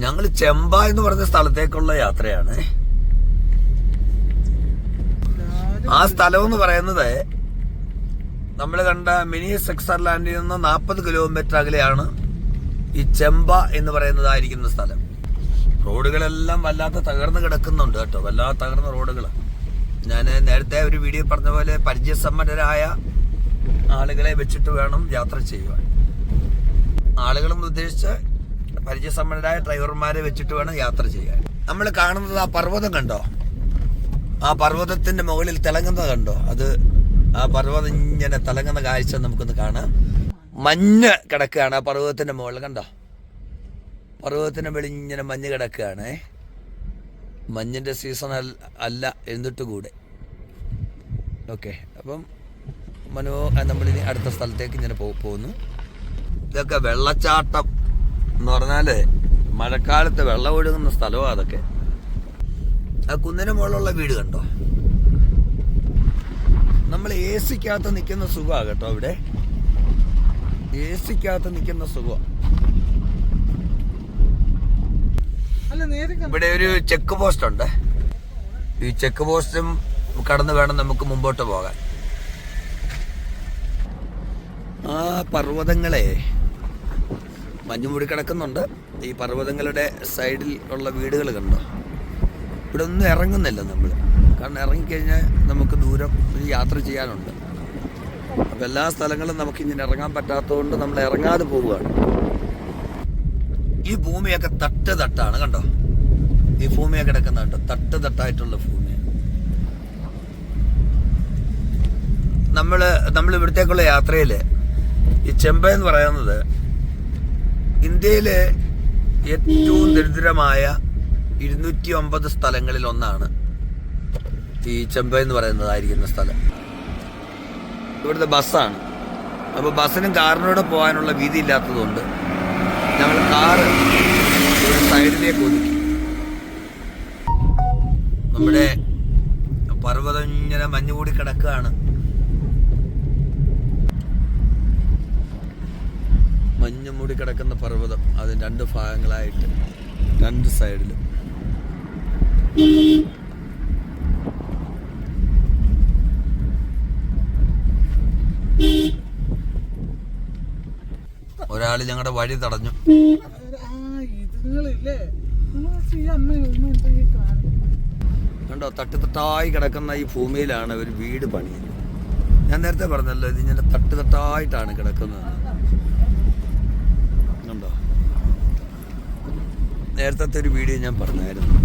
ഞങ്ങൾ ചെമ്പ എന്ന് പറഞ്ഞ സ്ഥലത്തേക്കുള്ള യാത്രയാണ്. ആ സ്ഥലം എന്ന് പറയുന്നത് നമ്മൾ കണ്ട മിനി സെക്സർലാൻഡിൽ നിന്ന് നാൽപ്പത് കിലോമീറ്റർ അകലെയാണ് ഈ ചെമ്പ എന്ന് പറയുന്നതായിരിക്കുന്ന സ്ഥലം. റോഡുകളെല്ലാം വല്ലാത്ത തകർന്ന് കിടക്കുന്നുണ്ട് കേട്ടോ. വല്ലാത്ത തകർന്ന റോഡുകൾ ഞാൻ നേരത്തെ ഒരു വീഡിയോ പറഞ്ഞ പോലെ പരിചയസമ്പന്നരായ ആളുകളെ വെച്ചിട്ട് വേണം യാത്ര ചെയ്യുവാൻ. ആളുകളെന്ന് ഉദ്ദേശിച്ച് പരിചയസമ്പന്നരായ ഡ്രൈവർമാരെ വെച്ചിട്ട് വേണം യാത്ര ചെയ്യാൻ. നമ്മൾ കാണുന്നത് ആ പർവതം കണ്ടോ? ആ പർവതത്തിന്റെ മുകളിൽ തിളങ്ങുന്നത് കണ്ടോ? അത് ആ പർവതം ഇങ്ങനെ തിളങ്ങുന്ന കാഴ്ച നമുക്കൊന്ന് കാണാം. മഞ്ഞ് കിടക്കുകയാണ് ആ പർവതത്തിന്റെ മുകളിൽ കണ്ടോ? പർവതത്തിന്റെ മുകളിൽ ഇങ്ങനെ മഞ്ഞ് കിടക്കുകയാണ്. മഞ്ഞിന്റെ സീസൺ അല്ല എന്നിട്ട് കൂടെ ഓക്കെ അപ്പം മനോ നമ്മളിനി അടുത്ത സ്ഥലത്തേക്ക് ഇങ്ങനെ പോകുന്നു. ഇതൊക്കെ വെള്ളച്ചാട്ടം. എന്ന് പറഞ്ഞാൽ മഴക്കാലത്ത് വെള്ളം ഒഴുകുന്ന സ്ഥലമാണ് അതൊക്കെ. ആ കുന്നിന് മുകളിലുള്ള വീട് കണ്ടോ? നമ്മൾ എ സിക്കകത്ത് നിൽക്കുന്ന സുഖമാണ് കേട്ടോ ഇവിടെ എ സിക്കകത്ത് നിൽക്കുന്ന സുഖം അല്ല നേരെ ഇവിടെ ഒരു ചെക്ക് പോസ്റ്റ് ഉണ്ട്. ഈ ചെക്ക് പോസ്റ്റും കടന്നു വേണം നമുക്ക് മുമ്പോട്ട് പോകാൻ. ആ പർവതങ്ങളെ മഞ്ഞുമൂടി കിടക്കുന്നുണ്ട്. ഈ പർവതങ്ങളുടെ സൈഡിൽ ഉള്ള വീടുകൾ കണ്ടോ? ഇവിടെ ഒന്നും ഇറങ്ങുന്നില്ല നമ്മൾ കാരണം ഇറങ്ങിക്കഴിഞ്ഞാൽ നമുക്ക് ദൂരം യാത്ര ചെയ്യാനുണ്ട്. അപ്പം എല്ലാ സ്ഥലങ്ങളും നമുക്ക് ഇങ്ങനെ ഇറങ്ങാൻ പറ്റാത്തതുകൊണ്ട് നമ്മൾ ഇറങ്ങാതെ പോവുകയാണ്. ഈ ഭൂമിയൊക്കെ തട്ട് തട്ടാണ് കണ്ടോ? ഈ ഭൂമിയൊക്കെ കിടക്കുന്നുണ്ട് തട്ട് തട്ടായിട്ടുള്ള ഭൂമി നമ്മൾ നമ്മൾ ഇവിടത്തേക്കുള്ള യാത്രയിൽ ഈ ചെമ്പ എന്ന് പറയുന്നത് ഇന്ത്യയിലെ ഏറ്റവും ദരിദ്രമായ ഇരുന്നൂറ്റി ഒമ്പത് സ്ഥലങ്ങളിൽ ഒന്നാണ് ഈ ചെമ്പ എന്ന് പറയുന്നതായിരിക്കുന്ന സ്ഥലം. ഇവിടുത്തെ ബസ്സാണ്. അപ്പോൾ ബസ്സിനും കാറിനൂടെ പോകാനുള്ള വീതി ഇല്ലാത്തതുകൊണ്ട് ഞങ്ങൾ കാറ് സൈഡിലേക്ക് ഒതുക്കി. നമ്മുടെ പർവതം ഇങ്ങനെ മഞ്ഞുകൂടി കിടക്കുകയാണ്. മഞ്ഞ് മൂടി കിടക്കുന്ന പർവതം അതിന് രണ്ട് ഭാഗങ്ങളായിട്ട്. രണ്ട് സൈഡിലും. ഒരാൾ ഞങ്ങളുടെ വഴി തടഞ്ഞു. കണ്ടോ തട്ടുതട്ടായി കിടക്കുന്ന ഈ ഭൂമിയിലാണ് ഒരു വീട് പണിയുന്നത്. ഞാൻ നേരത്തെ പറഞ്ഞല്ലോ ഇത് ഇങ്ങനെ തട്ടുതട്ടായിട്ടാണ് കിടക്കുന്നത് കണ്ടോ നേരത്തെ ഒരു വീഡിയോ ഞാൻ പറഞ്ഞായിരുന്നു.